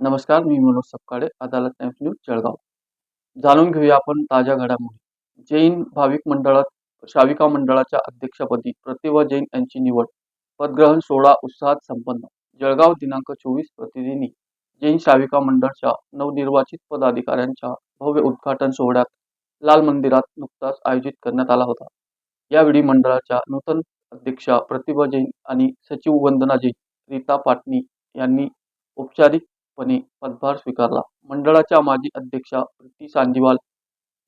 नमस्कार मी Manoj Sapkale Adalat times news Jalgaon. जाणून घेऊया आपण ताज्या घडामोडी. जैन भाविक मंडळात शाविका मंडळाच्या अध्यक्षपदी प्रतिभा जैन यांची निवड. पदग्रहण सोहळा उत्साहात संपन्न. जळगाव दिनांक चोवीस प्रतिदिनी जैन शाविका मंडळच्या नवनिर्वाचित पदाधिकाऱ्यांच्या भव्य उद्घाटन सोहळ्यात लाल मंदिरात नुकताच आयोजित करण्यात आला होता. यावेळी मंडळाच्या नूतन अध्यक्षा प्रतिभा जैन आणि सचिव वंदना जैन रीता पाटणी यांनी औपचारिकपणे पदभार स्वीकारला. मंडळाच्या माजी अध्यक्षा प्रीती सांजीवाल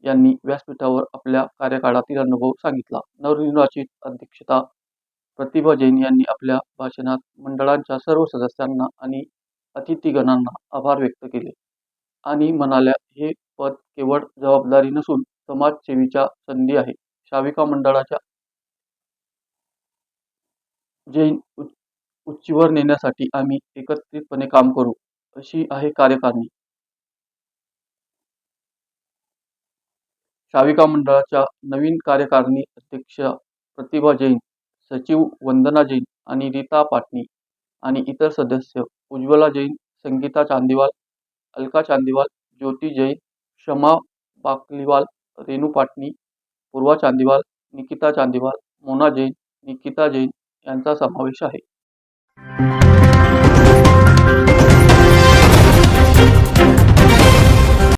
यांनी व्यासपीठावर आपल्या कार्यकाळातील अनुभव सांगितला. नवनिर्वाचित अध्यक्षता प्रतिभा जैन यांनी आपल्या भाषणात मंडळाच्या सर्व सदस्यांना आणि अतिथीगणांना आभार व्यक्त केले आणि म्हणाल्या हे पद केवळ जबाबदारी नसून समाजसेवेच्या संधी आहे. शाविका मंडळाच्या जैन उच्चीवर नेण्यासाठी आम्ही एकत्रितपणे काम करू अशी आहे कार्यकारिणी. शाविका मंडळाच्या नवीन कार्यकारिणी अध्यक्ष प्रतिभा जैन सचिव वंदना जैन आणि रीता पाटणी आणि इतर सदस्य उज्ज्वला जैन संगीता चांदीवाल अलका चांदीवाल ज्योती जैन क्षमा बाकलीवाल रेणू पाटणी पूर्वा चांदीवाल निकिता चांदीवाल मोना जैन निकिता जैन यांचा समावेश आहे.